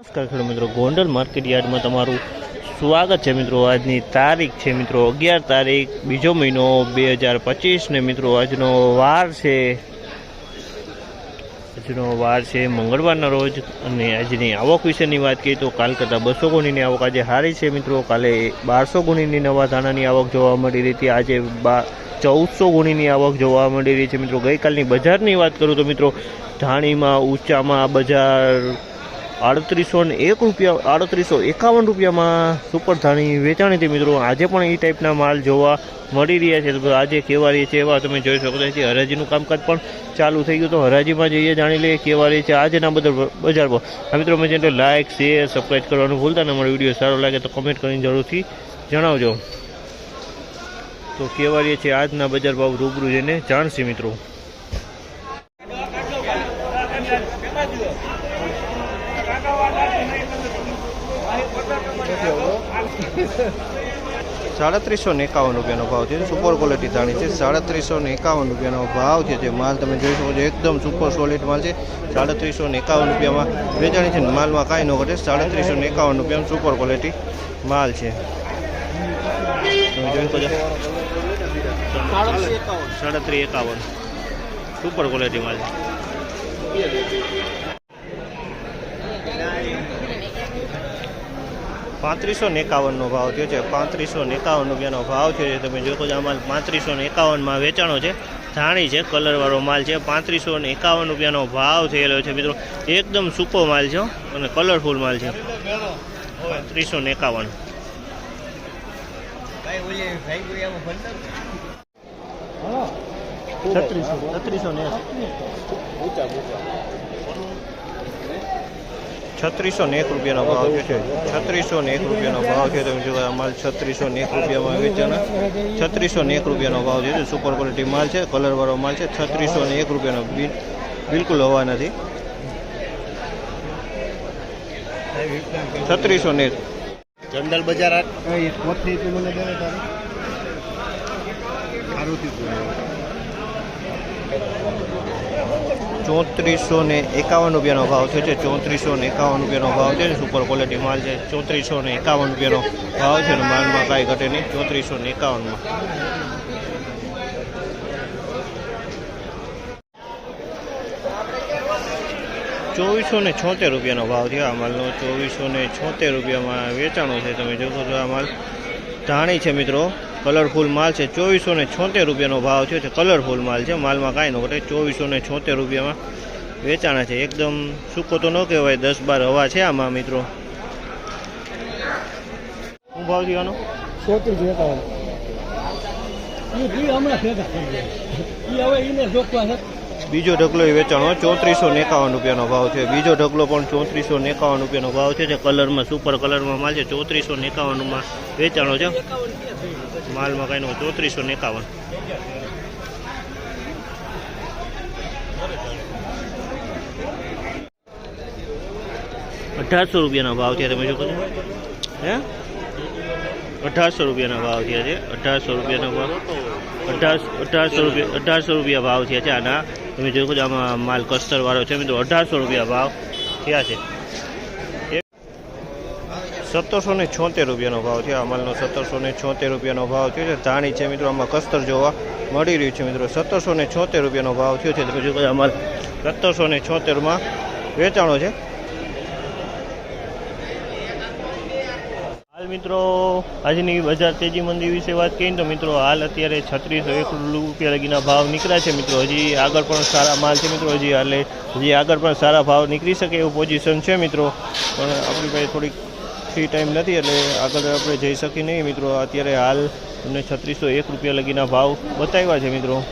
નમસ્કાર ખેડૂત મિત્રો. ગોંડલ માર્કેટ યાર્ડમાં તમારું સ્વાગત છે મિત્રો. આજની તારીખ છે મિત્રો અગિયાર તારીખ, બીજો મહિનો બે હજાર પચીસ ને મિત્રો આજનો વાર છે. આજનો વાર છે મંગળવારના રોજ અને આજની આવક વિશેની વાત કરીએ તો કાલ કરતાં બસો ગુણીની આવક આજે સારી છે મિત્રો. કાલે બારસો ગુણીની નવા ધાણાની આવક જોવા મળી રહી હતી. આજે બા ચૌદસો ગુણીની આવક જોવા મળી રહી છે મિત્રો. ગઈકાલની બજારની વાત કરું તો મિત્રો, ધાણીમાં, ઊંચામાં બજાર આડત્રીસો ને એક રૂપિયા, આડત્રીસો એકાવન રૂપિયામાં સુપર ધાણી વેચાણી હતી મિત્રો. આજે પણ એ ટાઈપના માલ જોવા મળી રહ્યા છે. આજે કેવા રહી છે એવા તમે જોઈ શકો છો. હરાજીનું કામકાજ પણ ચાલુ થઈ ગયું તો હરાજીમાં જઈએ, જાણી લઈએ કેવા રહી છે આજના બધા બજાર પર. મિત્રો મેં જેને લાઇક શેર સબસ્ક્રાઈબ કરવાનું ભૂલતા ને. અમારો વીડિયો સારો લાગે તો કમેન્ટ કરીને જરૂરથી જણાવજો. તો કેવા રહી છે આજના બજાર ભાવ રૂબરૂ જઈને જાણશે મિત્રો. સાડત્રીસો ને એકાવન રૂપિયાનો ભાવ છે સુપર ક્વોલિટી ધાણી છે. સાડત્રીસો ને એકાવન રૂપિયાનો ભાવ છે. જે માલ તમે જોઈ શકો છો, એકદમ સુપર સોલિડ માલ છે. સાડત્રીસો ને એકાવન રૂપિયામાં વેચાણી છે માલમાં કાંઈ ન ઘટે. સાડત્રીસો ને એકાવન રૂપિયાનો સુપર ક્વોલિટી માલ છે. તમે છો. સાડત્રીસ એકાવન. સુપર ક્વોલિટી માલ પાંત્રીસો એકાવનનો ભાવ થયો છે. પાંત્રીસો એકાવન રૂપિયાનો ભાવ થયો છે. તમે જોતો જ આ માલ પાંત્રીસો એકાવનમાં વેચાણો છે. ધાણી છે કલરવાળો માલ છે. પાંત્રીસો ને એકાવન રૂપિયાનો ભાવ થયેલો છે મિત્રો. એકદમ સૂકો માલ છે અને કલરફુલ માલ છે. પાંત્રીસો ને એકાવન છત્રીસો. છત્રીસો ને છત્રીસો ને એક રૂપિયાનો ભાવ છે. છત્રીસો ને એક રૂપિયાનો ભાવ છે તમે જો આ માલ છત્રીસો ને એક રૂપિયામાં વેચાના છત્રીસો ને. એક રૂપિયાનો ભાવ છે. સુપર ક્વોલિટી માલ છે કલરવાળો માલ છે. છત્રીસો ને એક રૂપિયાનો બિલ બિલકુલ હવા નથી. છત્રીસો ને એક જંગલ બજાર ચોત્રીસો ને એકાવન રૂપિયાનો ભાવ થયો છે. ચોત્રીસો ને એકાવન રૂપિયાનો ભાવ છે. સુપર ક્વોલિટી માલ છે. ચોત્રીસો ને એકાવન રૂપિયાનો ભાવ છે માલમાં કાંઈ ઘટે નહીં. ચોત્રીસો ને એકાવનમાં. ચોવીસો ને છોતેર રૂપિયાનો ભાવ થયો આ માલનો. ચોવીસો ને છોતેર રૂપિયામાં વેચાણો છે. તમે જોશો તો આ માલ ધાણી છે મિત્રો. કલરફુલ માલ છે. ચોવીસો ને છોતેર રૂપિયાનો ભાવ છે છે. કલરફુલ માલ છે. માલમાં કાંઈ ન ઘટે. ચોવીસો ને છોતેર રૂપિયામાં વેચાણા છે. એકદમ સૂકો તો ન કહેવાય. દસ બાર હવા છે આમાં, મિત્રો. શું ભાવ થયો આનો? ચોત્રીસ બીજો ઢગલો એ વેચાણો ચોત્રીસો એકાવન રૂપિયાનો ભાવ છે. બીજો ઢગલો પણ ચોત્રીસો એકાવન રૂપિયાનો ભાવ છે, જે કલરમાં, સુપર કલરમાં માલ છે, ચોત્રીસો એકાવનમાં વેચાણો છે. માલમાં કઈ નો ચોત્રીસો એકાવન. અઢારસો રૂપિયાનો ભાવ છે, તમે શું કહો હે? અઢારસો રૂપિયાના ભાવ થયા છે અઢારસો રૂપિયાનો ભાવ, અઢારસો અઢારસો રૂપિયા અઢારસો રૂપિયા ભાવ થયા છે આના તમે જોઈ શકો આમાં માલ કસ્તર વાળો છે. મિત્રો, અઢારસો રૂપિયા ભાવ થયા છે. સત્તરસો ને છોતેર રૂપિયાનો ભાવ થયો આ માલનો સત્તરસો ને છોતેર રૂપિયાનો ભાવ થયો છે. ધાણી છે મિત્રો, આમાં કસ્તર જોવા મળી રહ્યું છે મિત્રો. સત્તરસો ને છોતેર રૂપિયાનો ભાવ થયો છે. તમે જોઈ શકો આ માલ સત્તરસો ને છોતેરમાં વેચાણો છે. મિત્રો, આજની બજાર તેજી મંદી વિશે વાત કરીએ તો મિત્રો, હાલ અત્યારે છત્રીસો એક રૂપિયા લગીના ભાવ નીકળ્યા છે મિત્રો. હજી આગળ પણ સારા માલ છે મિત્રો. હજી હાલે, હજી આગળ પણ સારા ભાવ નીકળી શકે એવું પોઝિશન છે મિત્રો. પણ આપણી પાસે થોડીક ફ્રી ટાઈમ નથી એટલે આગળ આપણે જઈ શકીએ નહીં મિત્રો. અત્યારે હાલ તમને છત્રીસો એક રૂપિયા લગીના ભાવ બતાવ્યા છે મિત્રો.